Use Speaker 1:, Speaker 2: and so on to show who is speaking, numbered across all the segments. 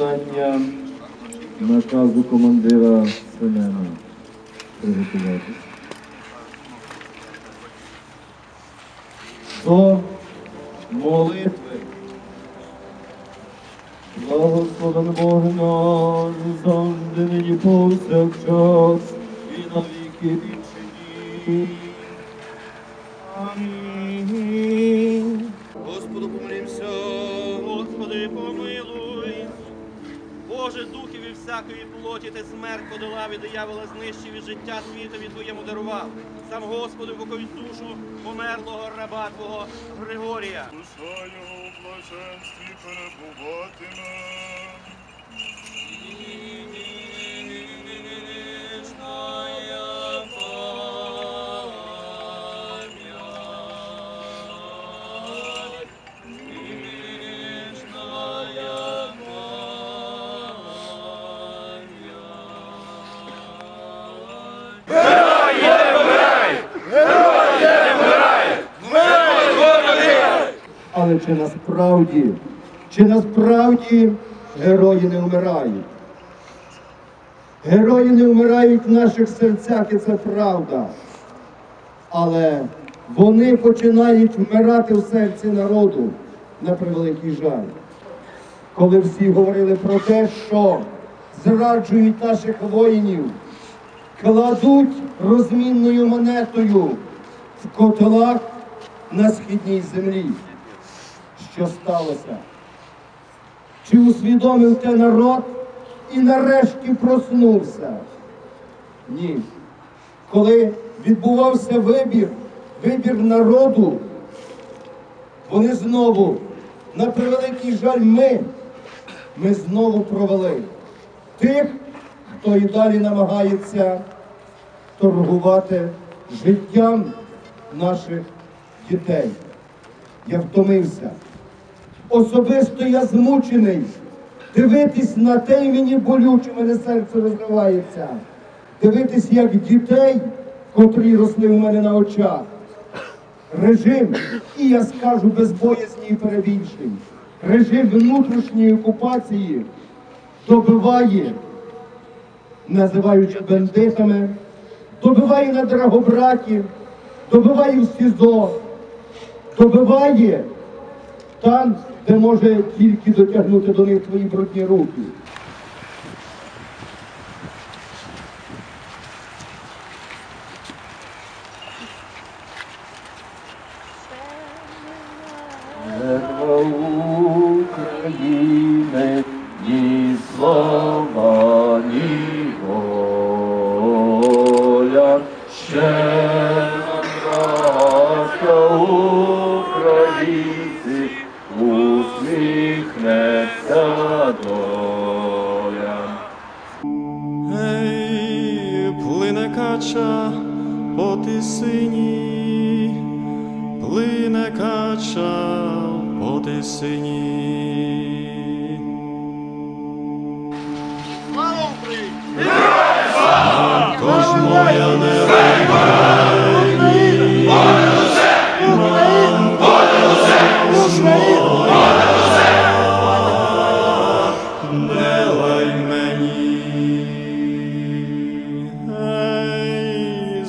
Speaker 1: Питання наказу командира Семена приготувати. До молитви. Благословен Боже наш, завжди нині повсякчас і на віки вічні. Амінь.
Speaker 2: Господу помолімся, Господи, помилуй. Боже, духів і всякої плоті ти смерть подолав і диявола знищив і життя світові твоєму дарував. Сам Господи, бокові душу померлого раба Твого Григорія.
Speaker 3: Душа його у блаженстві перебуватиме.
Speaker 4: Чи насправді, чи насправді герої не вмирають? Герої не вмирають в наших серцях, і це правда. Але вони починають вмирати в серці народу на превеликий жаль. Коли всі говорили про те, що зраджують наших воїнів, кладуть розмінною монетою в котлах на східній землі. Що сталося? Чи усвідомив те народ і нарешті проснувся? Ні. Коли відбувався вибір, вибір народу, вони знову, на превеликий жаль, ми, ми знову провели тих, хто і далі намагається торгувати життям наших дітей. Я втомився. Особисто я змучений дивитись на те, і мені болюче, мене серце розривається. Дивитись, як дітей, котрі росли у мене на очах. Режим, і я скажу без боязні і перебільшень, режим внутрішньої окупації добиває, називаючи бандитами, добиває на Драгобраті, добиває в СІЗО, добиває там, де може тільки дотягнути до них твої брудні руки.
Speaker 1: України, ні слава, ні
Speaker 5: кача по тисині, плине кача по тисині.
Speaker 2: Слава Україні!
Speaker 5: Тож моя не виймені, не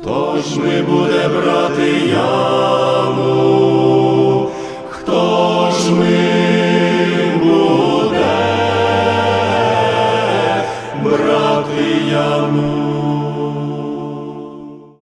Speaker 5: Хто ж ми буде брати яму?